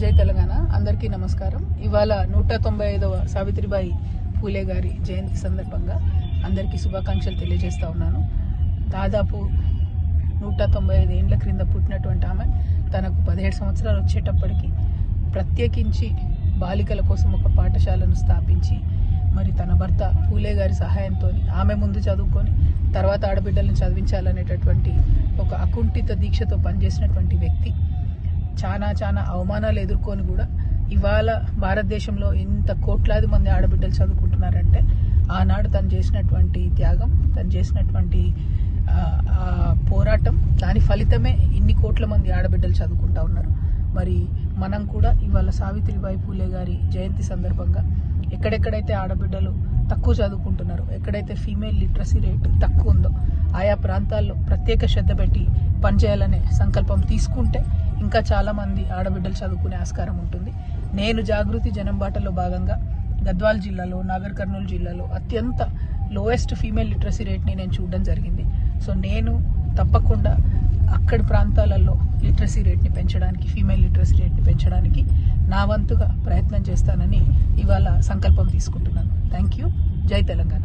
జై తెలంగాణ. అందరికీ నమస్కారం. ఇవాళ నూట తొంభై ఐదవ సావిత్రిబాయి పూలే గారి జయంతి సందర్భంగా అందరికీ శుభాకాంక్షలు తెలియజేస్తూ ఉన్నాను. దాదాపు నూట తొంభై ఐదు ఏండ్ల క్రింద పుట్టినటువంటి ఆమె తనకు పదిహేడు సంవత్సరాలు వచ్చేటప్పటికి ప్రత్యేకించి బాలికల కోసం ఒక పాఠశాలను స్థాపించి మరి తన భర్త పూలే గారి సహాయంతో ఆమె ముందు చదువుకొని తర్వాత ఆడబిడ్డలను చదివించాలనేటటువంటి ఒక అకుంఠిత దీక్షతో పనిచేసినటువంటి వ్యక్తి. చాలా చాలా అవమానాలు ఎదుర్కొని కూడా ఇవాళ భారతదేశంలో ఇంత కోట్లాది మంది ఆడబిడ్డలు చదువుకుంటున్నారంటే ఆనాడు తను చేసినటువంటి త్యాగం తను చేసినటువంటి పోరాటం దాని ఫలితమే ఇన్ని కోట్ల మంది ఆడబిడ్డలు చదువుకుంటా ఉన్నారు. మరి మనం కూడా ఇవాళ సావిత్రిబాయి పూలే గారి జయంతి సందర్భంగా ఎక్కడెక్కడైతే ఆడబిడ్డలు తక్కువ చదువుకుంటున్నారో ఎక్కడైతే ఫీమేల్ లిటరసీ రేట్ తక్కువ ఉందో ఆయా ప్రాంతాల్లో ప్రత్యేక శ్రద్ధ పెట్టి పనిచేయాలనే సంకల్పం తీసుకుంటే ఇంకా చాలామంది ఆడబిడ్డలు చదువుకునే ఆస్కారం ఉంటుంది. నేను జాగృతి జనం బాటలో భాగంగా గద్వాల్ జిల్లాలో నాగర్ కర్నూలు జిల్లాలో అత్యంత లోయెస్ట్ ఫీమేల్ లిటరసీ రేట్ని నేను చూడడం జరిగింది. సో నేను తప్పకుండా అక్కడి ప్రాంతాలలో లిటరసీ రేట్ని పెంచడానికి ఫీమేల్ లిటరసీ రేట్ని పెంచడానికి నా వంతుగా ప్రయత్నం చేస్తానని ఇవాళ సంకల్పం తీసుకుంటున్నాను. థ్యాంక్ యూ జై తెలంగాణ.